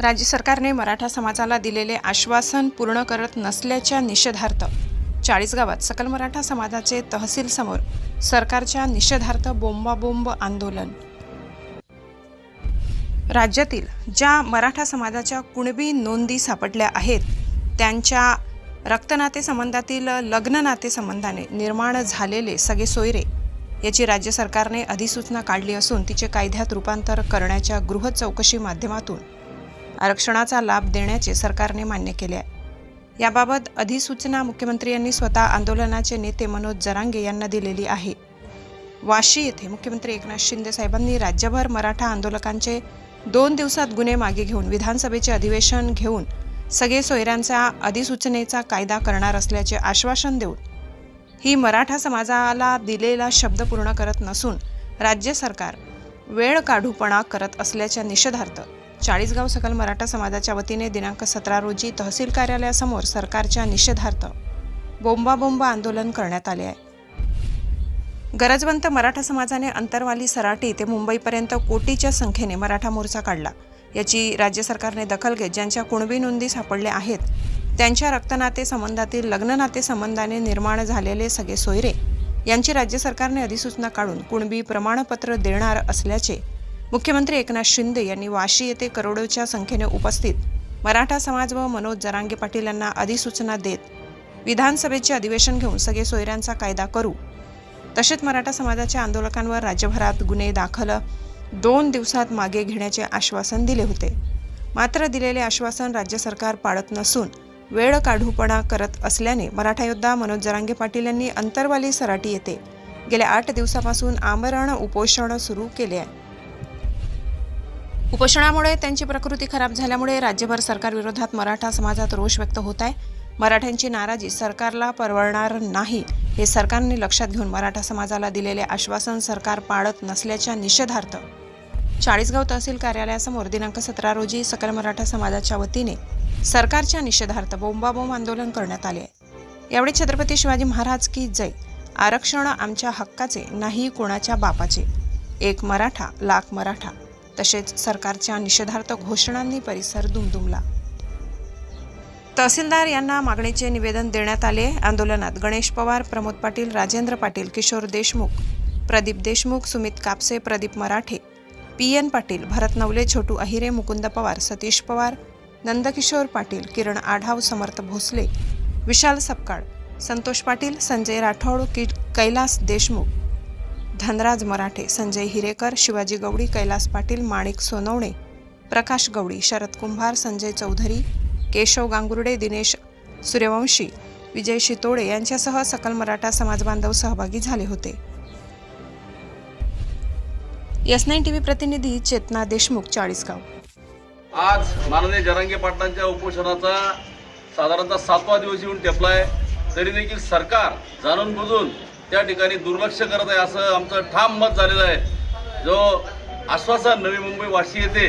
राज्य सरकारने मराठा समाजाला दिलेले आश्वासन पूर्ण करत नसल्याच्या निषेधार्थ चाळीसगावात सकल मराठा समाजाचे तहसील समोर सरकारच्या निषेधार्थ बोंबाबोंब आंदोलन. राज्यातील ज्या मराठा समाजाच्या कुणबी नोंदी सापडल्या आहेत त्यांच्या रक्तनाते संबंधातील लग्न नाते संबंधाने निर्माण झालेले सगळे सोयरे याची राज्य सरकारने अधिसूचना काढली असून तिचे कायद्यात रूपांतर करण्याच्या गृह चौकशी माध्यमातून आरक्षणाचा लाभ देण्याचे सरकारने मान्य केले आहे. याबाबत अधिसूचना मुख्यमंत्री यांनी स्वतः आंदोलनाचे नेते मनोज जरांगे यांना दिलेली आहे. वाशी येथे मुख्यमंत्री एकनाथ शिंदे साहेबांनी राज्यभर मराठा आंदोलकांचे दोन दिवसात गुन्हे मागे घेऊन विधानसभेचे अधिवेशन घेऊन सगळे सोयऱ्यांचा अधिसूचनेचा कायदा करणार असल्याचे आश्वासन देऊन ही मराठा समाजाला दिलेला शब्द पूर्ण करत नसून राज्य सरकार वेळ काढूपणा करत असल्याच्या निषेधार्थ चाळीसगाव सकल मराठा समाजाच्या वतीने दिनांक सतरा रोजी तहसील कार्यालयासमोर सरकारच्या निषेधार्थ बोंबाबोंब आंदोलन करण्यात आले आहे. गरजवंत मराठा समाजाने अंतरवाली सराटी ते मुंबईपर्यंत कोटीच्या संख्येने मराठा मोर्चा काढला. याची राज्य सरकारने दखल घेत ज्यांच्या कुणबी नोंदी सापडल्या आहेत त्यांच्या रक्तनाते संबंधातील लग्न संबंधाने निर्माण झालेले सगळे सोयरे यांची राज्य सरकारने अधिसूचना काढून कुणबी प्रमाणपत्र देणार असल्याचे मुख्यमंत्री एकनाथ शिंदे यांनी वाशी येथे करोडोच्या संख्येने उपस्थित मराठा समाज व मनोज जरांगे पाटील यांना अधिसूचना देत विधानसभेचे अधिवेशन घेऊन सगळे सोयऱ्यांचा कायदा करू. तसेच मराठा समाजाच्या आंदोलकांवर राज्यभरात गुन्हे दाखल दोन दिवसात मागे घेण्याचे आश्वासन दिले होते. मात्र दिलेले आश्वासन राज्य सरकार पाळत नसून वेळ काढूपणा करत असल्याने मराठा योद्धा मनोज जरांगे पाटील यांनी अंतरवाली सराटी येथे गेल्या आठ दिवसापासून आमरण उपोषण सुरू केले आहे. उपोषणामुळे त्यांची प्रकृती खराब झाल्यामुळे राज्यभर सरकारविरोधात मराठा समाजात रोष व्यक्त होत आहे. मराठ्यांची नाराजी सरकारला परवडणार नाही हे सरकारने लक्षात घेऊन मराठा समाजाला दिलेले आश्वासन सरकार पाळत नसल्याच्या निषेधार्थ चाळीसगाव तहसील कार्यालयासमोर दिनांक सतरा रोजी सकल मराठा समाजाच्या वतीने सरकारच्या निषेधार्थ बोंबाबोंब आंदोलन करण्यात आले आहे. यावेळी छत्रपती शिवाजी महाराज की जय. आरक्षण आमच्या हक्काचे नाही कोणाच्या बापाचे. एक मराठा लाख मराठा. तसेच सरकारच्या निषेधार्थ घोषणांनी परिसर दुमदुमला. तहसीलदार यांना मागणीचे निवेदन देण्यात आले. आंदोलनात गणेश पवार प्रमोद पाटील राजेंद्र पाटील किशोर देशमुख प्रदीप देशमुख सुमित कापसे प्रदीप मराठे पी एन पाटील भरत नवले छोटू अहिरे मुकुंद पवार सतीश पवार नंदकिशोर पाटील किरण आढाव समर्थ भोसले विशाल सपकाळ संतोष पाटील संजय राठोड कि कैलास देशमुख धनराज मराठे संजय हिरेकर शिवाजी गवडी कैलास पाटील माणिक सोनवणे प्रकाश गवडी शरद कुंभार संजय चौधरी केशव गांगुर्डे दिनेश सूर्यवंशी विजय शितोडे यांच्यासह सकल मराठा समाजबांधव सहभागी झाले होते. एस नाईन टीव्ही प्रतिनिधी चेतना देशमुख चाळीसगाव. आज माननीय जरांगे पाटलांच्या उपोषणाचा साधारणतः सातवा दिवस येऊन टेपलाय. तरी देखील सरकार जाणून बुजून त्या ठिकाणी दुर्लक्ष करत आहे असं आमचं ठाम मत झालेलं आहे. जो आश्वासन नवी मुंबई वाशी येथे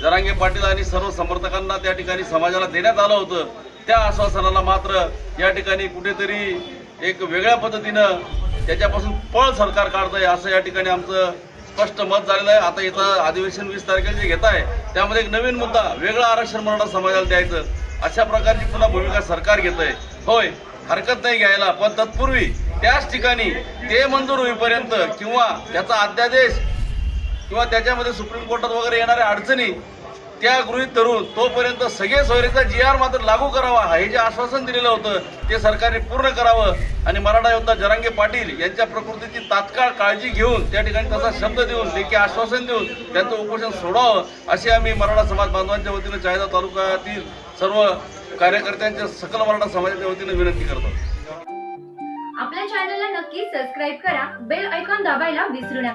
जरांगे पाटील आणि सर्व समर्थकांना त्या ठिकाणी समाजाला देण्यात आलं होतं त्या आश्वासनाला मात्र या ठिकाणी कुठेतरी एक वेगळ्या पद्धतीनं त्याच्यापासून पळ सरकार काढत आहे असं या ठिकाणी आमचं स्पष्ट मत झालेलं आहे. आता इथं अधिवेशन वीस तारखेला जे घेत आहे त्यामध्ये एक नवीन मुद्दा वेगळा आरक्षण मराठा समाजाला द्यायचं. अशा प्रकारची पुन्हा भूमिका सरकार घेत आहे होय हरकत नाही घ्यायला पण तत्पूर्वी त्याच ठिकाणी ते मंजूर होईपर्यंत किंवा त्याचा अध्यादेश किंवा त्याच्यामध्ये सुप्रीम कोर्टात वगैरे येणाऱ्या अडचणी त्या गृहीत धरून तोपर्यंत सगळे सोयरीचा जी आर मात्र लागू करावा. हे जे आश्वासन दिलेलं होतं ते सरकारने पूर्ण करावं. आणि मराठा योद्धा जरांगे पाटील यांच्या प्रकृतीची तात्काळ काळजी घेऊन त्या ठिकाणी तसा शब्द देऊन लेखी आश्वासन देऊन त्यांचं उपोषण सोडावं अशी आम्ही मराठा समाज बांधवांच्या वतीनं चायदा तालुक्यातील सर्व कार्यकर्त्यांच्या सकल मराठा समाजाच्या वतीनं विनंती करतो. आपल्या चॅनलला नक्की सबस्क्राईब करा. बेल ऐकॉन दाबायला विसरू नका.